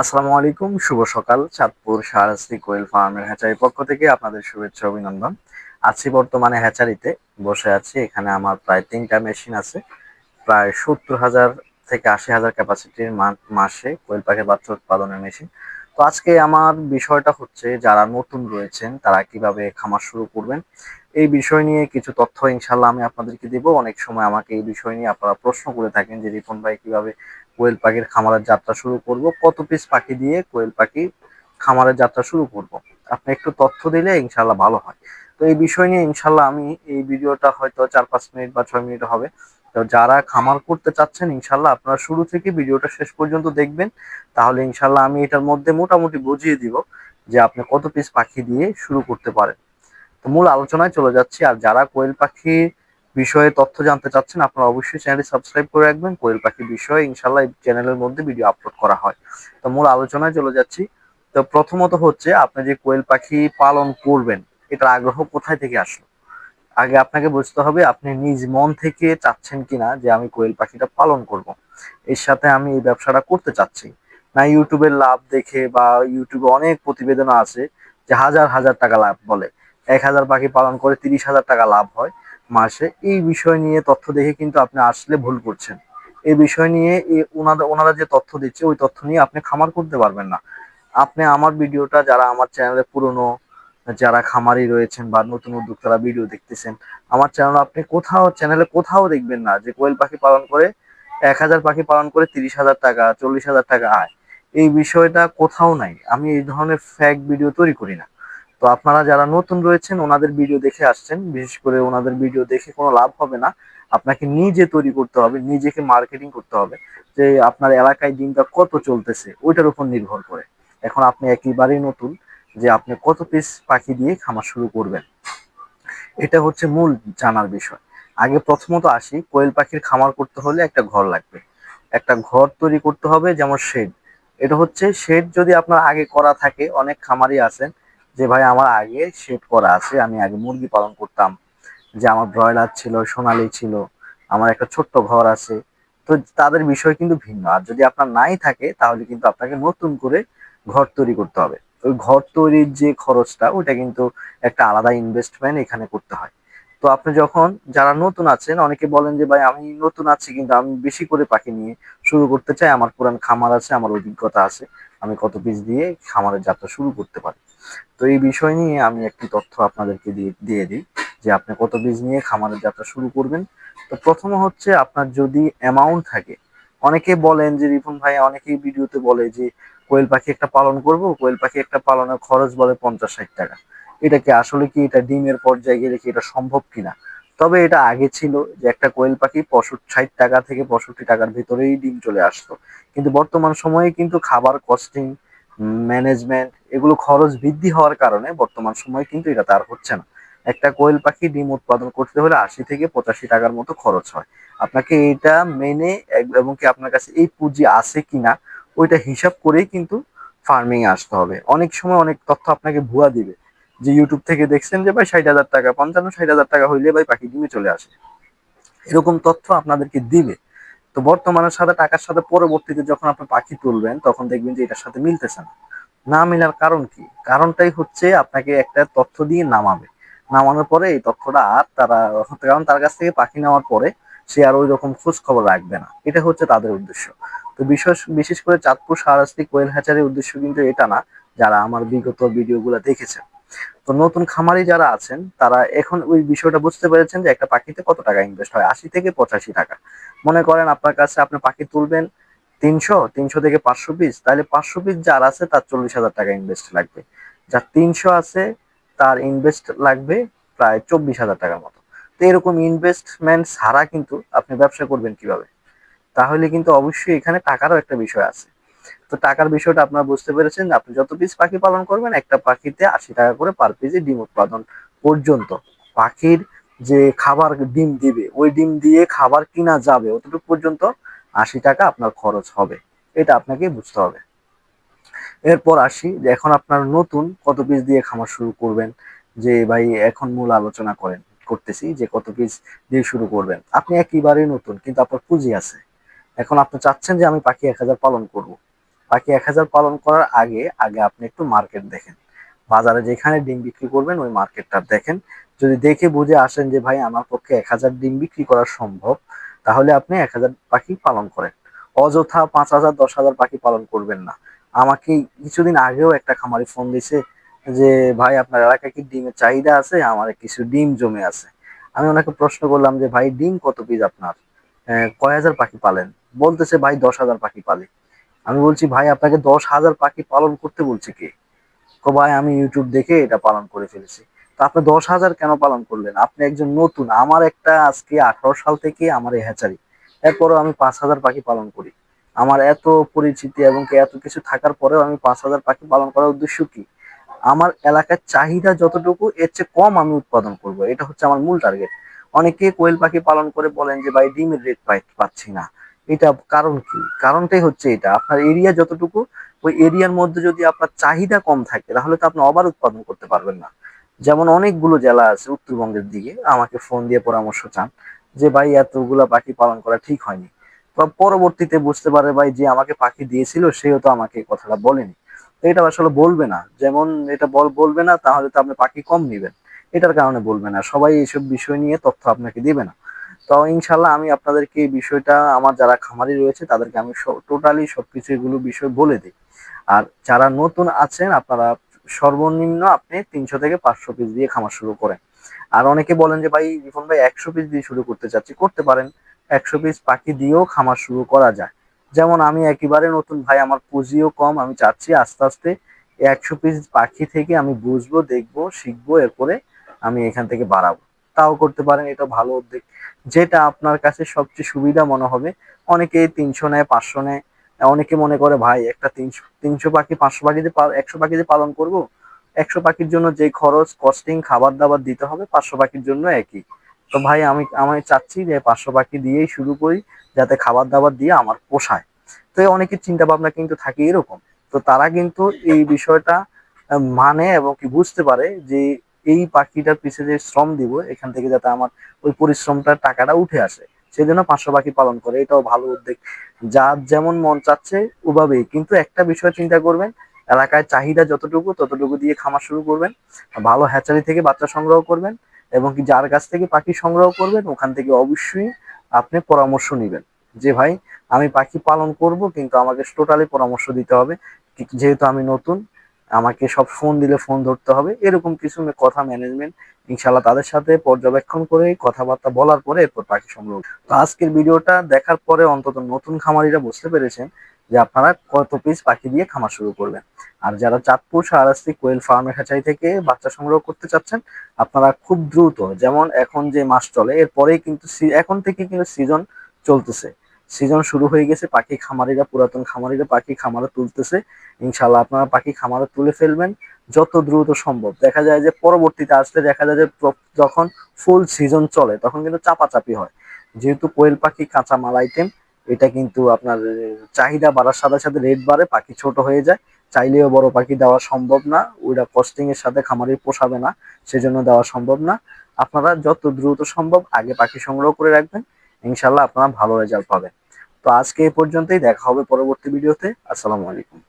আসসালামু আলাইকুম, শুভ সকাল। চাঁদপুর শাহরাস্তি কোয়েল ফার্মের হ্যাচারির পক্ষ থেকে আপনাদের শুভেচ্ছা, অভিনন্দন। আছি বর্তমানে হ্যাচারিতে। বসে আছি, এখানে আমার প্রায় তিনটা মেশিন আছে। প্রায় সত্তর হাজার থেকে আশি হাজার ক্যাপাসিটির মাসে কোয়েল পাখির বাচ্চা উৎপাদনের মেশিন। তো আজকে আমার বিষয়টা হচ্ছে, যারা নতুন রয়েছেন, তারা কীভাবে খামার শুরু করবেন? এই বিষয় নিয়ে কিছু তথ্য ইনশাল্লাহ আমি আপনাদেরকে দেব। অনেক সময় আমাকে এই বিষয় নিয়ে আপনারা প্রশ্ন করে থাকেন যে রিপন ভাই কীভাবে কোয়েল পাখির খামারের যাত্রা শুরু করব। কত পিস পাখি দিয়ে কোয়েল পাখি খামারের যাত্রা শুরু করব। আপনি একটু তথ্য দিলে ইনশাল্লাহ ভালো হয়। তো এই বিষয় নিয়ে ইনশাল্লাহ আমি এই ভিডিওটা হয়তো চার পাঁচ মিনিট বা ছয় মিনিট হবে। তো যারা খামার করতে চাচ্ছেন ইনশাল্লাহ আপনারা শুরু থেকে ভিডিওটা শেষ পর্যন্ত দেখবেন। তাহলে ইনশাল্লাহ আমি এটার মধ্যে মোটামুটি বুঝিয়ে দিব যে আপনি কত পিস পাখি দিয়ে শুরু করতে পারেন। তো মূল আলোচনায় চলে যাচ্ছি। আর যারা কোয়েল পাখির বিষয়ে তথ্য জানতে চাচ্ছেন, আপনারা অবশ্যই চ্যানেলটি সাবস্ক্রাইব করে রাখবেন। কোয়েল পাখি বিষয়ে ইনশাল্লাহ চ্যানেলের মধ্যে ভিডিও আপলোড করা হয়। তো মূল আলোচনায় চলে যাচ্ছি। তো প্রথমত হচ্ছে, আপনি যে কোয়েল পাখি পালন করবেন, এটার আগ্রহ কোথায় থেকে আসলো? আগে আপনাকে বুঝতে হবে, আপনি নিজ মন থেকে চাচ্ছেন কিনা যে আমি কোয়েল পাখিটা পালন করব। এর সাথে আমি এই ব্যবসাটা করতে চাচ্ছি। না ইউটিউবের লাভ দেখে বা ইউটিউবে অনেক প্রতিবেদন আছে যে হাজার হাজার টাকা লাভ বলে। এক হাজার পাখি পালন করে তিরিশ হাজার টাকা লাভ হয়। মাসে এই বিষয় নিয়ে তথ্য দেখে কিন্তু আপনি আসলে ভুল করছেন। এই বিষয় নিয়ে ওনারা ওনারা যে তথ্য দিচ্ছে, ওই তথ্য নিয়ে আপনি খামার করতে পারবেন না। আপনি আমার ভিডিওটা যারা আমার চ্যানেলে পুরনো, যারা খামারি রয়েছেন বা নতুন উদ্যোক্তারা ভিডিও দেখতেছেন, আমার চ্যানেল আপনি কোথাও, চ্যানেলে কোথাও দেখবেন না যে কোয়েল পাখি পালন করে এক হাজার পাখি পালন করে তিরিশ হাজার টাকা, চল্লিশ হাজার টাকা আয়। এই বিষয়টা কোথাও নাই। আমি এই ধরনের ফ্যাক ভিডিও তৈরি করি না। তো আপনারা যারা নতুন রয়েছেন, ওনাদের ভিডিও দেখে আসছেন, বিশেষ করে ওনাদের ভিডিও দেখে কোনো লাভ হবে না। আপনাকে নিজে তৈরি করতে হবে, নিজেকে মার্কেটিং করতে হবে যে আপনার এলাকায় দিনটা কত চলতেছে, ওইটার উপর নির্ভর করে। এখন আপনি একেবারেই নতুন যে আপনি কত পিস পাখি দিয়ে খামার শুরু করবেন। এটা হচ্ছে মূল জানার বিষয়। আগে প্রথমত আসি, কোয়েল পাখির খামার করতে হলে একটা ঘর লাগবে। একটা ঘর তৈরি করতে হবে যেমন শেড। এটা হচ্ছে শেড যদি আপনার আগে করা থাকে, অনেক খামারই আছেন যে, ভাই, আমার আগে শেড করা আছে, আমি আগে মুরগি পালন করতাম। যে, আমার ব্রয়লার ছিল, সোনালি ছিল, আমার একটা ছোট্ট ঘর আছে। তো তাদের বিষয় কিন্তু ভিন্ন। আর যদি আপনার নাই থাকে, তাহলে কিন্তু আপনাকে নতুন করে ঘর তৈরি করতে হবে। ওই ঘর তৈরির যে খরচটা, ওইটা কিন্তু একটা আলাদা ইনভেস্টমেন্ট এখানে করতে হয়। তো আপনি যখন, যারা নতুন আছেন, অনেকে বলেন যে, ভাই, আমি নতুন আছি, কিন্তু আমি বেশি করে পাখি নিয়ে শুরু করতে চাই, আমার পুরান খামার আছে, আমার অভিজ্ঞতা আছে, আমি কত পিস দিয়ে খামারের যাত্রা শুরু করতে পারি। তো এই বিষয় নিয়ে আমি একটি তথ্য আপনাদেরকে দিয়ে দিয়ে দিই যে আপনি কত বীজ নিয়ে খামারের যাত্রা শুরু করবেন। তো প্রথম হচ্ছে আপনার যদি অ্যামাউন্ট থাকে, অনেকে বলেন যে, রিপন ভাই, অনেকেই ভিডিওতে বলে যে, কোয়েল পাখি একটা পালন করব, কোয়েল পাখি একটা পালনের খরচ বলে পঞ্চাশ ষাট টাকা। এটা কি আসলে কি এটা ডিমের পর্যায়ে গেলে কি এটা সম্ভব কিনা? তবে এটা আগে ছিল যে একটা কোয়েল পাখি পঁয়ষট্টি ষাট টাকা থেকে পঁয়ষট্টি টাকার ভিতরেই ডিম চলে আসতো। কিন্তু বর্তমান সময়ে কিন্তু খাবার কস্টিং ম্যানেজমেন্ট এগুলো খরচ বৃদ্ধি হওয়ার কারণে বর্তমান সময় কিন্তু এটা তার হচ্ছে না। একটা কোয়েল পাখি ডিম উৎপাদন করতে হলে আশি থেকে পঁচাশি টাকার মতো খরচ হয়। আপনাকে এটা মেনে এবং কি আপনার কাছে এই পুঁজি আছে কিনা, ওইটা হিসাব করেই কিন্তু ফার্মিং আসতে হবে। অনেক সময় অনেক তথ্য আপনাকে ভুয়া দিবে। যে ইউটিউব থেকে দেখছেন যে, ভাই, ষাট হাজার টাকা, পঞ্চান্ন, ষাট হাজার টাকা হইলে ভাই পাখি ডিমে চলে আসে। এরকম তথ্য আপনাদেরকে দিবে। তো বর্তমানের সাথে টাকার সাথে পরবর্তীতে যখন আপনি পাখি তুলবেন, তখন দেখবেন যে এটার সাথে মিলতেছে না। না মেলার কারণ কি? কারণটাই হচ্ছে আপনাকে একটা তথ্য দিয়ে নামাবে। নামানোর পরে এই তথ্যটা আর তারা, কারণ তার কাছ থেকে পাখি নেওয়ার পরে সে আর ওই রকম খোঁজ খবর রাখবে না। এটা হচ্ছে তাদের উদ্দেশ্য। তো বিশেষ বিশেষ করে চাঁদপুর সারাস্তি কোয়েল হ্যাচারের উদ্দেশ্য কিন্তু এটা না, যারা আমার বিগত ভিডিওগুলো দেখেছেন। তো নতুন খামারি যারা আছেন, তারা এখন ওই বিষয়টা বুঝতে পেরেছেন যে একটা পাখিতে কত টাকা ইনভেস্ট হয়? আশি থেকে পঁচাশি টাকা। মনে করেন আপনার কাছে আপনি পাখি তুলবেন তিনশো তিনশো থেকে পাঁচশো পিস তাহলে পাঁচশো পিস যার আছে তার চল্লিশ হাজার টাকা ইনভেস্ট লাগবে। যার তিনশো আছে, তার ইনভেস্ট লাগবে প্রায় চব্বিশ হাজার টাকার মতো। তো এরকম ইনভেস্টমেন্ট ছাড়া কিন্তু আপনি ব্যবসা করবেন কীভাবে? তাহলে কিন্তু অবশ্যই এখানে টাকারও একটা বিষয় আছে। তো টাকার বিষয়টা আপনারা বুঝতে পেরেছেন আপনি যত পিস পাখি পালন করবেন, একটা পাখিতে আশি টাকা করে পার পিসে ডিম উৎপাদন পর্যন্ত। পাখির যে খাবার ডিম দিবে, ওই ডিম দিয়ে খাবার কিনা যাবে অতটুকু পর্যন্ত আশি টাকা আপনার খরচ হবে। এটা আপনাকে বুঝতে হবে। এরপর আসি, যে এখন আপনার নতুন কত পিস দিয়ে খামার শুরু করবেন, যে ভাই এখন মূল আলোচনা করেন, করতেছি যে কত পিস দিয়ে শুরু করবেন। আপনি একেবারেই নতুন, কিন্তু আপনার পুঁজি আছে। এখন আপনি চাচ্ছেন যে আমি পাখি এক হাজার পালন করব। বাকি এক হাজার পালন করার আগে আগে আপনি একটু মার্কেট দেখেন। বাজারে যেখানে ডিম বিক্রি করবেন, ওই মার্কেটটা দেখেন। যদি দেখে বুঝে আসেন যে, ভাই, আমার পক্ষে এক হাজার ডিম বিক্রি করা সম্ভব, তাহলে আপনি এক হাজার পাখি পালন করেন। অযথা পাঁচ হাজার, দশ হাজার পাখি পালন করবেন না। আমাকে কিছুদিন আগেও একটা খামারি ফোন দিছে যে, ভাই, আপনার এলাকায় কি ডিমের চাহিদা আছে? আমার কিছু ডিম জমে আছে। আমি ওনাকে প্রশ্ন করলাম যে, ভাই, ডিম কত পিস আপনার? কয় হাজার পাখি পালেন? বলতেছে, ভাই, দশ হাজার পাখি পালি। আমি বলছি, ভাই, আপনাকে দশ হাজার পাখি পালন করতে বলছি কে? ভাই, আমি ইউটিউব দেখে এটা পালন করে ফেলেছি। তো আপনি দশ হাজার কেন পালন করলেন? আপনি একজন নতুন। আমার একটা আজকে আঠারো সাল থেকে আমার এই হ্যাচারি। এরপরও আমি পাঁচ হাজার পাখি পালন করি। আমার এত পরিচিতি এবং এত কিছু থাকার পরেও আমি পাঁচ হাজার পাখি পালন করার উদ্দেশ্য কি? আমার এলাকার চাহিদা যতটুকু, এর চেয়ে কম আমি উৎপাদন করব। এটা হচ্ছে আমার মূল টার্গেট অনেকে কোয়েল পাখি পালন করে বলেন যে, ভাই, ডিমের রেট পাচ্ছি না। এটা কারণ কি? কারণটাই হচ্ছে এটা। আপনার এরিয়া যতটুকু, ওই এরিয়ার মধ্যে যদি আপনার চাহিদা কম থাকে, তাহলে তো আপনি অবার উৎপাদন করতে পারবেন না। যেমন অনেকগুলো জেলা আছে উত্তরবঙ্গের দিকে, আমাকে ফোন দিয়ে পরামর্শ চান যে, ভাই, এতগুলা পাখি পালন করা ঠিক হয়নি। তো পরবর্তীতে বুঝতে পারে, ভাই, যে আমাকে পাখি দিয়েছিল, সেও তো আমাকে কথাটা বলেনি। এটা আসলে বলবে না। যেমন এটা বল, বলবে না, তাহলে তো আপনি পাখি কম নেবেন। এটার কারণে বলবে না। সবাই এইসব বিষয় নিয়ে তথ্য আপনাকে দিবে না। তো ইনশাল্লাহ আমি আপনাদেরকে এই বিষয়টা, আমার যারা খামারি রয়েছে, তাদেরকে আমি টোটালি সবকিছু এগুলো বিষয় বলে দিই। আর যারা নতুন আছেন, আপনারা সর্বনিম্ন আপনি তিনশো থেকে পাঁচশো পিস দিয়ে খামার শুরু করেন। আর অনেকে বলেন যে, ভাই রিফন ভাই, একশো পিস দিয়ে শুরু করতে চাচ্ছি। করতে পারেন। একশো পিস পাখি দিয়েও খামার শুরু করা যায়। যেমন আমি একেবারে নতুন, ভাই, আমার পুঁজিও কম, আমি চাচ্ছি আস্তে আস্তে একশো পিস পাখি থেকে আমি বুঝব, দেখব, শিখব, এরপরে আমি এখান থেকে বাড়াবো। তাও করতে পারেন, এটা ভালো উদ্যোগ। যেটা আপনার কাছে সবচেয়ে সুবিধা মনে হবে, অনেকে তিনশো নেয়, পাঁচশো নেয়, অনেকে মনে করে, ভাই, একটা তিনশো তিনশো পাখি, পাঁচশো পাখিতে একশো পাখিতে পালন করব? একশো পাখির জন্য যে খরচ কস্টিং খাবার দাবার দিতে হবে, পাঁচশো পাখির জন্য একই। তো ভাই, আমি আমি চাচ্ছি যে পাঁচশো পাখি দিয়েই শুরু করি, যাতে খাবার দাবার দিয়ে আমার পোষায়। তো অনেকের চিন্তা ভাবনা কিন্তু থাকে এরকম। তো তারা কিন্তু এই বিষয়টা মানে এবং কি বুঝতে পারে যে এই পাখিটার পিছনে যে শ্রম দিব, এখান থেকে যাতে আমার ওই পরিশ্রমটার টাকাটা উঠে আসে সেই জন্য পাঁচশো পাখি পালন করে, এটাও ভালো উদ্যোগ। যার যেমন মন চাচ্ছে ওভাবেই, কিন্তু একটা বিষয় চিন্তা করবেন, এলাকায় চাহিদা যতটুকু, ততটুকু দিয়ে খামার শুরু করবেন, ভালো হ্যাচারি থেকে বাচ্চা সংগ্রহ করবেন, এবং কি যার কাছ থেকে পাখি সংগ্রহ করবেন, ওখান থেকে অবশ্যই আপনি পরামর্শ নেবেন যে, ভাই, আমি পাখি পালন করব, কিন্তু আমাকে টোটালি পরামর্শ দিতে হবে, যেহেতু আমি নতুন আমাকে সব ফোন দিলে ফোন ধরতে হবে। এরকম কিছু কথা ম্যানেজমেন্ট ইনশাল্লাহ তাদের সাথে পর্যবেক্ষণ করে কথাবার্তা বলার পরে এরপর পাখি সংগ্রহ তো আজকের ভিডিওটা দেখার পরে অন্তত নতুন খামারিরা বুঝতে পেরেছেন যে আপনারা কত পিস পাখি দিয়ে খামার শুরু করবেন। আর যারা চাঁদপুর সারাস্তি কোয়েল ফার্মের খাঁচাই থেকে বাচ্চা সংগ্রহ করতে চাচ্ছেন, আপনারা খুব দ্রুত, যেমন এখন যে মাস চলে, এরপরেই কিন্তু এখন থেকে কিন্তু সিজন চলতেছে। সিজন শুরু হয়ে গেছে, পাখি খামারিরা, পুরাতন খামারিরা পাখি খামারে তুলতেছে। ইনশাল্লাহ আপনারা পাখি খামারে তুলে ফেলবেন যত দ্রুত সম্ভব। দেখা যায় যে পরবর্তীতে আসলে দেখা যায় যে যখন ফুল সিজন চলে, তখন কিন্তু চাপাচাপি হয়। যেহেতু কোয়েল পাখি কাঁচা মাল আইটেম এটা কিন্তু আপনার চাহিদা বাড়ার সাথে সাথে রেট বাড়ে, পাখি ছোট হয়ে যায়। চাইলেও বড় পাখি দেওয়া সম্ভব না, ওইটা কস্টিং এর সাথে খামারি পোষাবে না, সেজন্য দেওয়া সম্ভব না। আপনারা যত দ্রুত সম্ভব আগে পাখি সংগ্রহ করে রাখবেন ইনশাল্লাহ আপনারা ভালো রেজাল্ট পাবেন। তো আজকে এই পর্যন্তই দেখা হবে পরবর্তী ভিডিওতে। আসসালামু আলাইকুম।